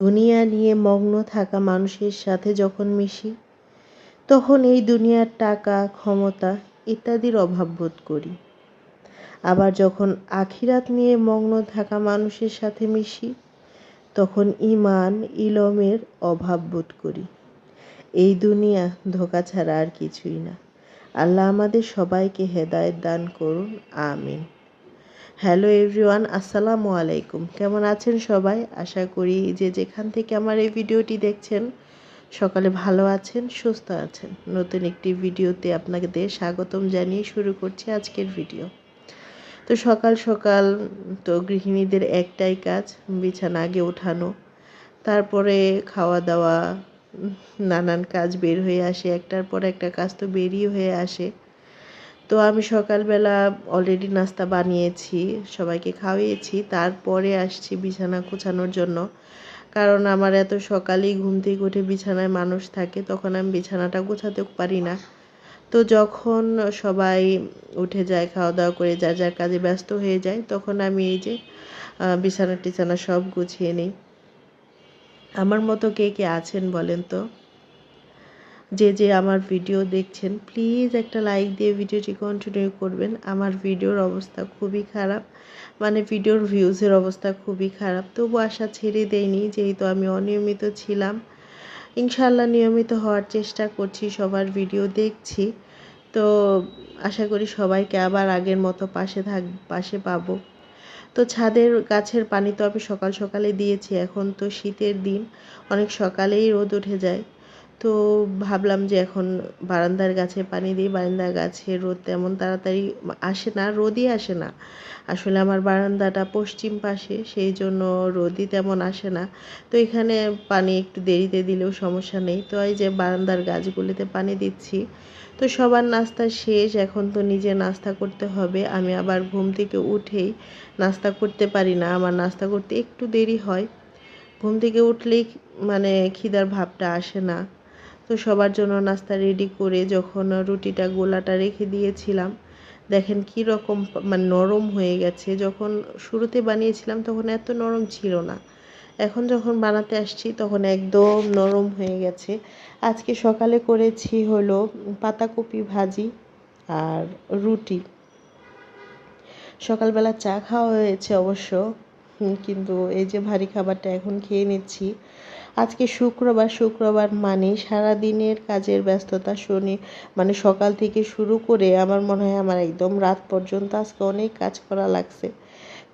দুনিয়া নিয়ে মগ্ন থাকা মানুষের সাথে যখন মিশি, তখন এই দুনিয়ার টাকা, ক্ষমতা ইত্যাদির অভাব বোধ করি। আবার যখন আখিরাত নিয়ে মগ্ন থাকা মানুষের সাথে মিশি, তখন ইমান ইলমের অভাব বোধ করি। এই দুনিয়া ধোকা ছাড়া আর কিছুই না। আল্লাহ আমাদের সবাইকে হেদায়েত দান করুন, আমিন। হ্যালো এভরিওয়ান আসসালামু আলাইকুম। কেমন আছেন সবাই? আশা করি যে যেখান থেকে আমার এই ভিডিওটি দেখছেন, সকালে ভালো আছেন, সুস্থ আছেন। নতুন একটি ভিডিওতে আপনাদের স্বাগতম জানিয়ে শুরু করছি আজকের ভিডিও। তো সকাল সকাল তো গৃহিণীদের একটাই কাজ, বিছানা আগে ওঠানো, তারপরে খাওয়া দাওয়া নানান কাজ বের হয়ে আসে, একটার পর একটা কাজ তো বেরিয়ে হয়ে আসে। তো আমি সকালবেলা অলরেডি নাস্তা বানিয়েছি, সবাইকে খাওয়িয়েছি, তারপরে আসছি বিছানা গোছানোর জন্য। কারণ আমার এত সকালেই ঘুম থেকে উঠে বিছানায় মানুষ থাকে, তখন আমি বিছানাটা গোছাতে পারি না। তো যখন সবাই উঠে যায় খাওয়া দাওয়া করে যার যার কাজে ব্যস্ত হয়ে যায়, তখন আমি এই যে বিছানা টিছানা সব গুছিয়ে নিই। আমার মতো কে কে আছেন বলেন তো? যে যে আমার ভিডিও দেখছেন প্লিজ একটা লাইক দিয়ে ভিডিওটি কন্টিনিউ করবেন। আমার ভিডিওর অবস্থা খুবই খারাপ। মানে ভিডিওর ভিউজের অবস্থা খুবই খারাপ। তবু আশা ছেড়ে দেয়নি যেহেতু আমি অনিয়মিত ছিলাম। ইনশাল্লাহ নিয়মিত হওয়ার চেষ্টা করছি, সবার ভিডিও দেখছি। তো আশা করি সবাইকে আবার আগের মতো পাশে থাক, পাশে পাবো। তো ছাদের গাছের পানি তো আমি সকাল সকালে দিয়েছি, এখন তো শীতের দিন। অনেক সকালেই রোদ উঠে যায়। তো ভাবলাম যে এখন বারান্দার গাছে পানি দিই বারান্দার গাছে রোদ তেমন তাড়াতাড়ি আসে না, রোদই আসে না। আসলে আমার বারান্দাটা পশ্চিম পাশে, সেই জন্য রোদই তেমন আসে না। তো এখানে পানি একটু দেরিতে দিলেও সমস্যা নেই। তো এই যে বারান্দার গাছগুলিতে পানি দিচ্ছি, তো সবার নাস্তা শেষ, এখন তো নিজে নাস্তা করতে হবে। আমি আবার ঘুম থেকে উঠেই নাস্তা করতে পারি না, আমার নাস্তা করতে একটু দেরি হয়। ঘুম থেকে উঠলেই মানে খিদার ভাবটা আসে না। তো সবার জন্য নাস্তা রেডি করে যখন রুটিটা, গোলাটা রেখে দিয়েছিলাম, দেখেন কি রকম মানে নরম হয়ে গেছে। যখন শুরুতে বানিয়েছিলাম তখন এত নরম ছিল না। এখন যখন বানাতে আসছি তখন একদম নরম হয়ে গেছে। আজকে সকালে করেছি হলো পাতাকপি ভাজি আর রুটি। সকালবেলা চা খাওয়া হয়েছে অবশ্য, কিন্তু এই যে ভারী খাবারটা এখন খেয়ে নিচ্ছি। আজকে শুক্রবার শুক্রবার মানে সারা দিনের কাজের ব্যস্ততা শনি মানে সকাল থেকে শুরু করে আমার মনে হয় আমার একদম রাত পর্যন্ত আজকে অনেক কাজ করা লাগছে।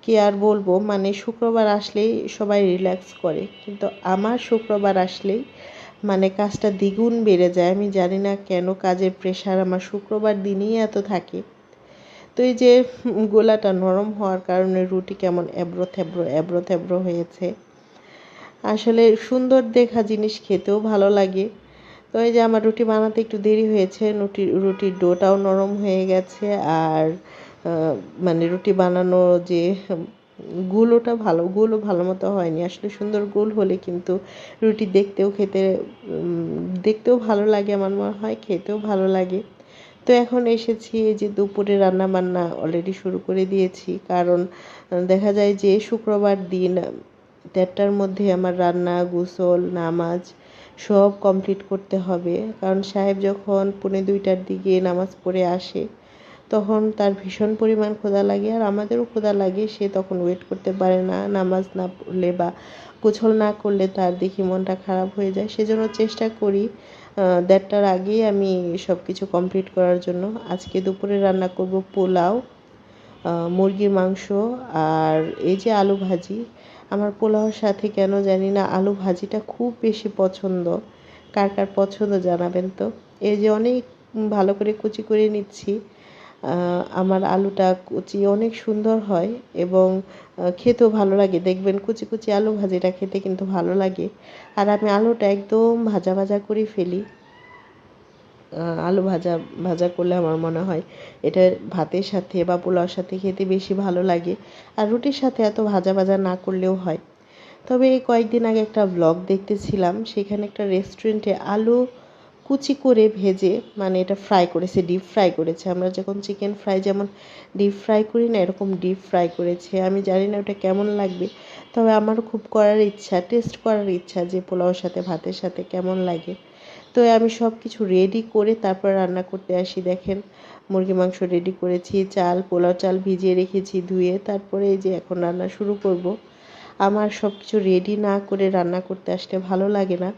কি আর বলব? মানে শুক্রবার আসলেই সবাই রিল্যাক্স করে। কিন্তু আমার শুক্রবার আসলেই মানে কাজটা দ্বিগুণ বেড়ে যায়। আমি জানি না কেন কাজের প্রেশার আমার শুক্রবার দিনেই এত থাকে। তো এই যে গোলাটা নরম হওয়ার কারণে রুটি কেমন এবড়ো থেবড়ো এবড়ো থেবড়ো হয়েছে। আসলে সুন্দর দেখা জিনিস খেতেও ভালো লাগে। তো এই যে আমার রুটি বানাতে একটু দেরি হয়েছে, রুটি, রুটির ডোটাও নরম হয়ে গেছে আর মানে রুটি বানানো যে, গুলোটা ভালো গুলো ভালো মতো হয়নি। আসলে সুন্দর গোল হলে কিন্তু রুটি দেখতেও খেতে দেখতেও ভালো লাগে আমার মনে হয়, খেতেও ভালো লাগে। তো এখন এসেছি এই যে দুপুরে রান্না বান্না অলরেডি শুরু করে দিয়েছি। কারণ, দেখা যায় যে শুক্রবার দিন দেড়টার মধ্যে আমার রান্না, গোসল, নামাজ সব কমপ্লিট করতে হবে। কারণ সাহেব যখন পুনে দুইটার দিকে নামাজ পড়ে আসে, তখন তার ভীষণ পরিমাণ ক্ষুধা লাগে। আর আমাদেরও ক্ষুধা লাগে, সে তখন ওয়েট করতে পারে না। নামাজ না পড়লে বা গোছল না করলে তার দেখি মনটা খারাপ হয়ে যায়। সেজন্য চেষ্টা করি দেড়টার আগেই আমি সব কিছু কমপ্লিট করার জন্য। আজকে দুপুরে রান্না করব পোলাও মুরগির মাংস আর এই যে আলু ভাজি। আমার পোলাওর সাথে কেন জানি না আলু ভাজিটা খুব বেশি পছন্দ। কার কার পছন্দ জানাবেন তো? এই যে অনেক ভালো করে কুচি করে নিচ্ছি। আমার আলুটা কুচি অনেক সুন্দর হয় এবং খেতেও ভালো লাগে। দেখবেন কুচি কুচি আলু ভাজিটা খেতে কিন্তু ভালো লাগে। আর আমি আলুটা একদম ভাজা ভাজা করে ফেলি। আলু ভাজা ভাজা করলে আমার মনে হয় এটা ভাতের সাথে বা পোলাওর সাথে খেতে বেশি ভালো লাগে আর রুটির সাথে এত ভাজা ভাজা না করলেও হয়। তবে এই কয়েকদিন আগে একটা ব্লগ দেখতেছিলাম, সেখানে একটা রেস্টুরেন্টে আলু কুচি করে ভেজে মানে এটা ফ্রাই করেছে ডিপ ফ্রাই করেছে। আমরা যখন চিকেন ফ্রাই যেমন ডিপ ফ্রাই করি না, এরকম ডিপ ফ্রাই করেছে। আমি জানি না ওটা কেমন লাগবে, তবে আমার খুব করার ইচ্ছা টেস্ট করার ইচ্ছা যে পোলাওর সাথে, ভাতের সাথে কেমন লাগে। তো আমি সব কিছু রেডি করে তারপর রান্না করতে আসি। দেখেন মুরগি মাংস রেডি করেছি, চাল, পোলাও চাল ভিজিয়ে রেখেছি ধুয়ে, তারপরে এই যে এখন রান্না শুরু করব। আমার সব কিছু রেডি না করে রান্না করতে আসতে ভালো লাগে না।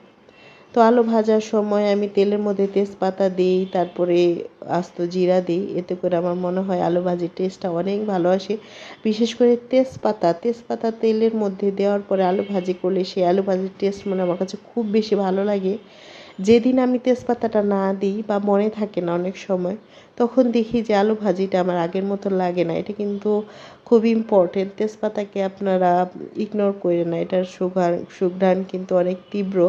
তো আলু ভাজার সময় আমি তেলের মধ্যে তেজপাতা দিই, তারপরে আস্ত জিরা দিই, এতে করে আমার মনে হয় আলু ভাজির টেস্টটা অনেক ভালো আসে। বিশেষ করে তেজপাতা তেজপাতা তেলের মধ্যে দেওয়ার পরে আলু ভাজি করলে সেই আলু ভাজির টেস্ট মানে আমার কাছে খুব বেশি ভালো লাগে। যেদিন আমি তেজপাতাটা না দিই বা মনে থাকে না অনেক সময়, তখন দেখি যে আলু ভাজিটা আমার আগের মতো লাগে না। এটা কিন্তু খুব ইম্পর্টেন্ট তেজপাতাকে আপনারা ইগনোর করে না। এটার সুগার সুঘ্রাণ কিন্তু অনেক তীব্র।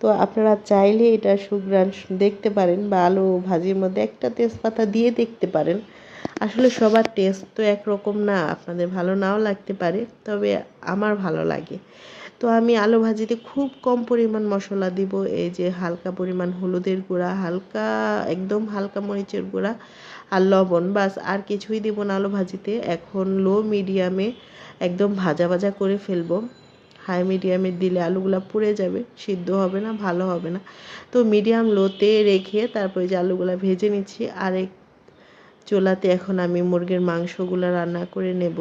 তো আপনারা চাইলে এটা সুঘ্রাণ দেখতে পারেন বা আলু ভাজির মধ্যে একটা তেজপাতা দিয়ে দেখতে পারেন। আসলে সবার টেস্ট তো একরকম না, আপনাদের ভালো নাও লাগতে পারে, তবে আমার ভালো লাগে। তো আমি আলু ভাজিতে খুব কম পরিমাণ মশলা দিব, এই যে হালকা পরিমাণ হলুদের গুঁড়া, হালকা, একদম হালকা মরিচের গুঁড়া আর লবণ, বাস আর কিছুই দেবো না আলু ভাজিতে। এখন লো মিডিয়ামে একদম ভাজা ভাজা করে ফেলব। হাই মিডিয়ামে দিলে আলুগুলো পুড়ে যাবে, সিদ্ধ হবে না, ভালো হবে না। তো মিডিয়াম লোতে রেখে তারপরে যে আলুগুলো ভেজে নিচ্ছি, আরেক চোলাতে এখন আমি মুরগির মাংসগুলো রান্না করে নেব।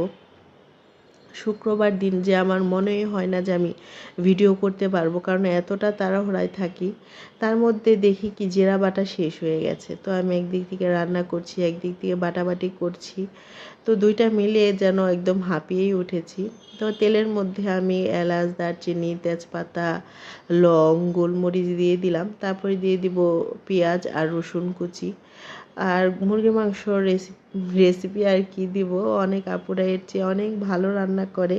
শুক্রবার দিন যে আমার মনেই হয় না যে আমি ভিডিও করতে পারব, কারণ এতটা তাড়াহুড়ায় থাকি। তার মধ্যে দেখি কি জেরা বাটা শেষ হয়ে গেছে। তো আমি একদিক থেকে রান্না করছি, একদিক থেকে বাটাবাটি করছি। তো দুইটা মিলিয়ে যেন একদম হাঁপিয়েই উঠেছি। তো তেলের মধ্যে আমি এলাচ, দারচিনি, তেজপাতা, লং, গোলমরিচ দিয়ে দিলাম। তারপরে দিয়ে দিব পেঁয়াজ আর রসুন কুচি। আর মুরগি মাংস রেসিপি রেসিপি আর কি দিব? অনেক আপুরা এর চেয়ে অনেক ভালো রান্না করে।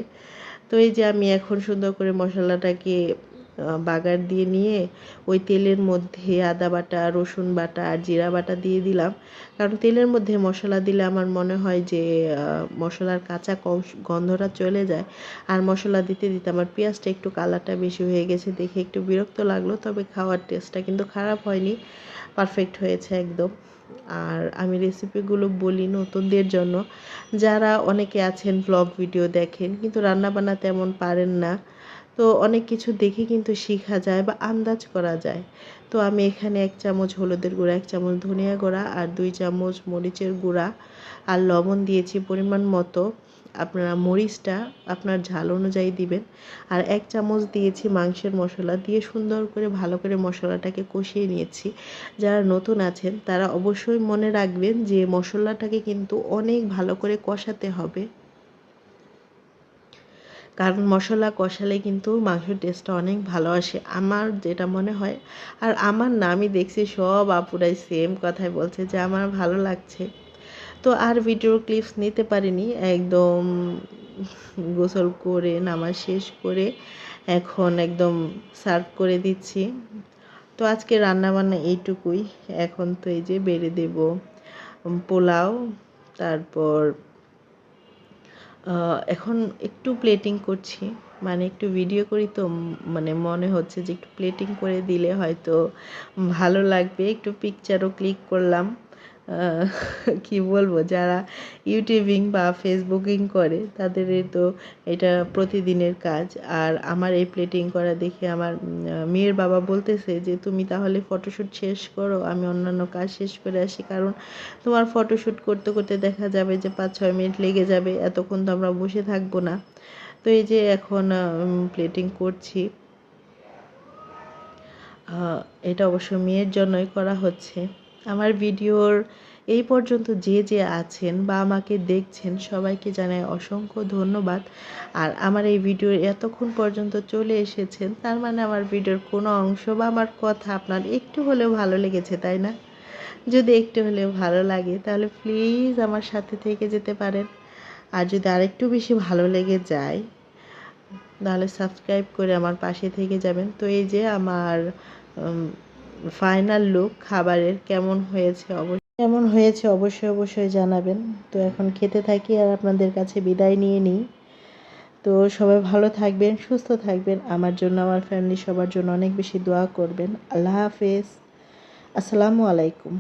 তো এই যে আমি এখন সুন্দর করে মশলাটাকে বাগার দিয়ে নিয়ে ওই তেলের মধ্যে আদা বাটা, রসুন বাটা আর জিরা বাটা দিয়ে দিলাম। কারণ তেলের মধ্যে মশলা দিলে আমার মনে হয় যে মশলার কাঁচা গন্ধটা চলে যায়। আর মশলা দিতে দিতে আমার পেঁয়াজটা একটু কালারটা বেশি হয়ে গেছে। দেখে একটু বিরক্ত লাগল, তবে খাওয়ার টেস্টটা কিন্তু খারাপ হয়নি। পারফেক্ট হয়েছে একদম। আর আমি রেসিপিগুলো বলি নতুনদের জন্য। যারা অনেকে আছেন ব্লগ ভিডিও দেখেন, কিন্তু রান্নাবান্না তেমন পারেন না। তো অনেক কিছু দেখে কিন্তু শেখা যায় বা আন্দাজ করা যায়। তো আমি এখানে এক চামচ হলুদের গুঁড়া, এক চামচ ধনিয়া গুঁড়া আর দুই চামচ মরিচের গুঁড়া আর লবণ দিয়েছি পরিমাণ মতো। আপনারা মরিচটা আপনার ঝাল অনুযায়ী দিবেন। আর এক চামচ দিয়েছি মাংসের মশলা। দিয়ে সুন্দর করে ভালো করে মশলাটাকে কষিয়ে নিয়েছি। যারা নতুন আছেন, তারা অবশ্যই মনে রাখবেন যে মশলাটাকে কিন্তু অনেক ভালো করে কষাতে হবে। কারণ মশলা কষালে কিন্তু মাংসের টেস্টটা অনেক ভালো আসে। আমার যেটা মনে হয়, আর আমার না আমি দেখছি, সব আপুরাই সেম কথাই বলছে যে, আমার ভালো লাগছে। তো আর ভিডিও ক্লিপস নিতে পারিনি, একদম গোসল করে, নামাজ শেষ করে এখন একদম সার্ভ করে দিচ্ছি। তো আজকে রান্নাবান্না এইটুকুই, এখন তো এই যে বেড়ে দেব পোলাও, তারপর এখন একটু প্লেটিং করছি মানে একটু ভিডিও করি তো মানে মনে হচ্ছে যে একটু প্লেটিং করে দিলে হয়তো ভালো লাগবে, একটু পিকচারও ক্লিক করলাম। কি বলব, যারা ইউটিউবিং বা ফেসবুকিং করে তাদের তো এটা প্রতিদিনের কাজ। আর আমার এই প্লেটিং করা দেখে আমার মেয়ের বাবা বলতেছে যে, তুমি তাহলে ফটোশ্যুট শেষ করো, আমি অন্যান্য কাজ শেষ করে আসি। কারণ তোমার ফটোশ্যুট করতে করতে দেখা যাবে যে পাঁচ ছয় মিনিট লেগে যাবে, এতক্ষণ তো আমরা বসে থাকব না। তো এই যে এখন প্লেটিং করছি এটা অবশ্য মেয়ের জন্যই করা হচ্ছে। আমার ভিডিওর এই পর্যন্ত যে যে আছেন বা আমাকে দেখছেন, সবাইকে জানাই অসংখ্য ধন্যবাদ। আর আমার এই ভিডিও এতক্ষণ পর্যন্ত চলে এসেছেন, তার মানে আমার ভিডিওর কোনো অংশ বা আমার কথা আপনার একটু হলেও ভালো লেগেছে, তাই না? যদি একটু হলেও ভালো লাগে, তাহলে প্লিজ আমার সাথে থেকে যেতে পারেন। আর যদি আরেকটু বেশি ভালো লেগে যায়, তাহলে সাবস্ক্রাইব করে আমার পাশে থেকে যাবেন। তো এই যে আমার ফাইনাল লুক খাবারের কেমন হয়েছে অবশ্যই, কেমন হয়েছে অবশ্যই অবশ্যই জানাবেন। তো এখন খেতে থাকি আর আপনাদের কাছে বিদায় নিয়ে নিই। তো সবাই ভালো থাকবেন, সুস্থ থাকবেন। আমার জন্য, আমার ফ্যামিলি সবার জন্য অনেক বেশি দোয়া করবেন। আল্লাহ হাফেজ। আসসালামু আলাইকুম।